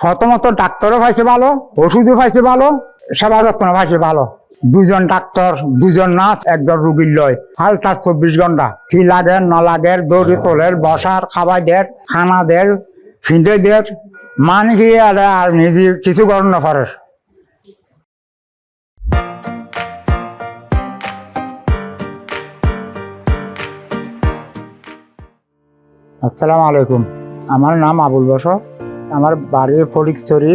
প্রথমত ডাক্তারও পাইছে ভালো, ওষুধও পাইছে ভালো, সেবা যত্ন পাইছে ভালো। দুজন ডাক্তার দুজন নার্স, একজন রুগীর লয়। হালটা চব্বিশ ঘণ্টা। কি লাগে, ন লাগে, দৌড়ি তোলের, বসার, খাবার দের, খানা দের, ফিঁদে দের মানে কি আর নিজে কিছু না পারে আসসালামু আলাইকুম। আমার নাম আবুল বসর আমার বাড়ি ফটিকছড়ি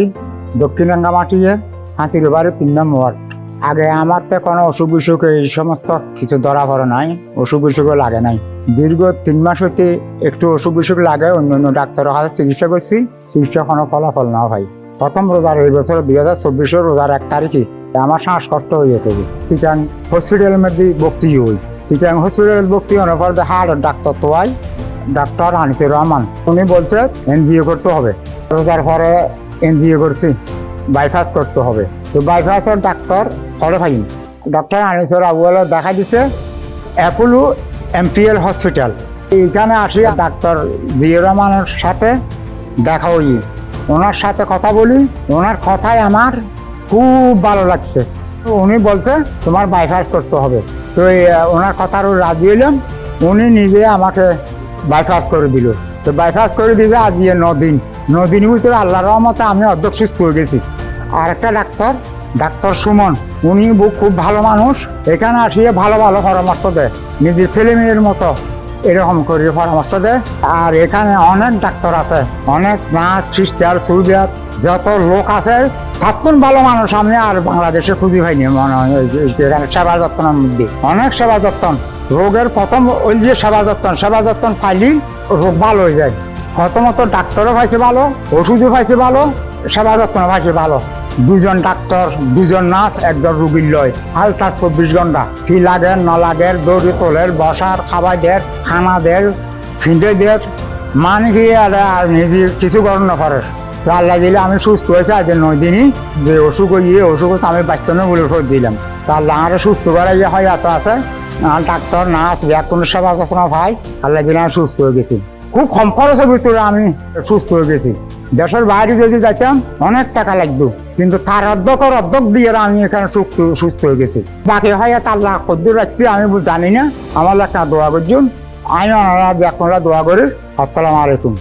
দক্ষিণ রাঙ্গামাটিয়ে হাতির বাড়ি তিন নম্বর। আগে আমার তো কোনো অসুখ বিসুখ এই সমস্ত কিছু ধরা পড়ে নাই, অসুখ বিসুখও লাগে নাই। দীর্ঘ তিন মাস হতে একটু অসুখ বিসুখ লাগে, অন্য অন্য ডাক্তারের হাতে চিকিৎসা করছি, চিকিৎসা কোনো ফলাফল না ভাই প্রথম রোজার এই বছর দুই হাজার চব্বিশের রোজার এক তারিখে। আমার শ্বাসকষ্ট হয়ে গেছে। চিটাং হসপিটালের মধ্যে ভর্তি হই। চিটাং হসপিটাল ভর্তি হওয়ার পর হাড় ডাক্তার তো হয় ডাক্তার আনিসুর রহমান। উনি বলছে, এনজিও করতে হবে। রোজার পরে এনজিও করছি বাইপাস করতে হবে। তো বাইপাসের ডাক্তার ফলে পাইনি ডক্টর আনিসুর আবুয়াল দেখা দিচ্ছে অ্যাপোলো এমপিএল হসপিটাল। এইখানে আসি, ডাক্তার জিয়া রহমানের সাথে দেখা হই ওনার সাথে কথা বলি, ওনার কথায় আমার খুব ভালো লাগছে। উনি বলছে, তোমার বাইপাস করতে হবে। তো ওনার কথার রাজি এলাম উনি নিজে আমাকে বাইপাস করে দিল। তো বাইপাস করে দিবে আজ ইয়ে নদিন নদিন ভিতরে আল্লাহর রহমতে আমি অর্ধেক সুস্থ হয়ে গেছি। আর একটা ডাক্তার ডাক্তার সুমন, উনি খুব ভালো মানুষ। এখানে আসিয়ে ভালো ভালো পরামর্শ দেয়। নিজের ছেলে মেয়ের মতো এরকম করে পরামর্শ দেয়। আর এখানে অনেক ডাক্তার আছে, অনেক নার্স, সিস্টার সুইডার যত লোক আছে থাকুন ভালো মানুষ আমি আর বাংলাদেশে খুঁজে পাইনি মনে হয়। সেবা যত্নের মধ্যে। অনেক সেবা যত্ন। রোগের প্রথম ওই যে সেবা যত্ন সেবা যত্ন পাইলি রোগ ভালো হয়ে যায়। প্রথমত ডাক্তারও পাইছে ভালো, ওষুধও পাইছে ভালো, সেবা যত্ন পাইছে ভালো। দুজন ডাক্তার, দুজন নার্স, একজন রুগীর লয়। হালটা চব্বিশ ঘণ্টা। কি লাগে, ন লাগে, দৌড়ি তোলের, বসার, খাবার দের খানা দের ফিঁদে দের মানে কি আর নিজে কিছু করেন না তো আল্লাহ দিলে আমি সুস্থ হয়েছে আজ নয় দিনই যে অসুখ ইয়ে অসুখ আমি বাঁচতে বলে দিলাম। তো আল্লাহ সুস্থ করা ইয়ে হয়, এত আছে। ডাক্তার, নার্স কোনো সেবা যত্ন ভাই। আল্লাহ আমি সুস্থ হয়ে গেছি। খুব কম খরচের ভিতরে আমি সুস্থ হয়ে গেছি। দেশের বাইরে যদি যাইতাম, অনেক টাকা লাগতো। কিন্তু তার অর্ধক আর অর্ধক দিয়ে আমি এখানে সুস্থ সুস্থ হয়ে গেছি। বাকি হয় তার লাখ কদ্দুর রাখছি, আমি জানি না। আমার একটা দোয়া করছুন। আমি ওনারা ব্যাগ দোয়া করি আসসালামু আলাইকুম।